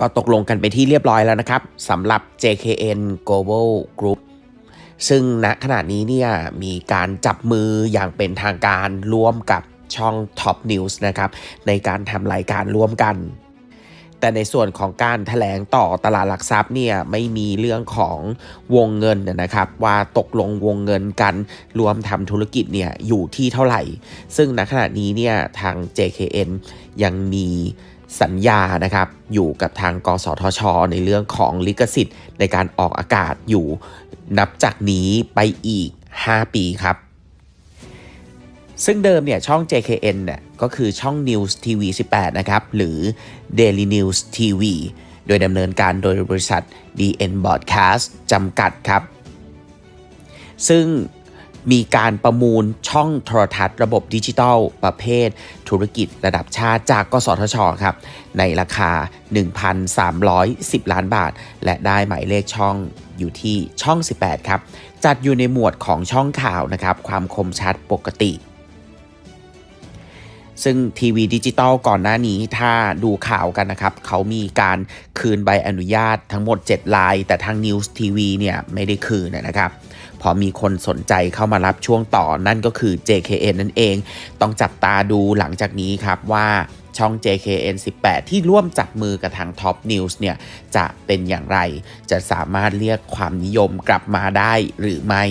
ก็ตกลงกันไปที่เรียบร้อยแล้วนะครับสำหรับ JKN Global Group ซึ่งณขณะนี้เนี่ยมีการจับมืออย่างเป็นทางการร่วมกับช่อง Top News นะครับในการทำรายการร่วมกัน แต่ในส่วนของการถแถลงต่อตลาดหลักทรัพย์เนี่ยไม่มีเรื่องของวงเงินนะครับ ว่าตกลงวงเงินกันรวมทำธุรกิจเนี่ยอยู่ที่เท่าไหร่ ซึ่งณขณะนี้เนี่ยทาง JKN ยังมี สัญญานะครับอยู่กับทางกสทช ในเรื่องของลิขสิทธิ์ ในการออกอากาศอยู่นับจากนี้ไปอีก 5 ปีครับ ซึ่งเดิมเนี่ยช่อง JKN เนี่ยก็คือช่อง News TV 18 นะครับ หรือ Daily News TV โดยดำเนินการโดยบริษัท DN Broadcast จำกัดครับ ซึ่ง มีการประมูลช่องโทรทัศน์ระบบดิจิทัล ประเภท ธุรกิจระดับชาติจากกสทชครับ ในราคา 1,310 ล้านบาท และได้หมายเลขช่องอยู่ที่ช่อง 18 ครับ จัดอยู่ในหมวดของช่องข่าวนะครับ ความคมชัดปกติซึ่งทีวีดิจิตอลก่อนหน้านี้ถ้าดูข่าวกันนะครับ เขามีการคืนใบอนุญาตทั้งหมด 7 ลาย แต่ทาง News TV เนี่ยไม่ได้คืนนะครับ พอมีคนสนใจเข้ามารับช่วงต่อนั่นก็คือ JKN นั่นเอง ต้องจับตาดูหลังจากนี้ครับว่าช่อง JKN 18 ที่ร่วมจับมือกับทาง Top News เนี่ย จะเป็นอย่างไร จะสามารถเรียกความนิยมกลับมาได้หรือไม่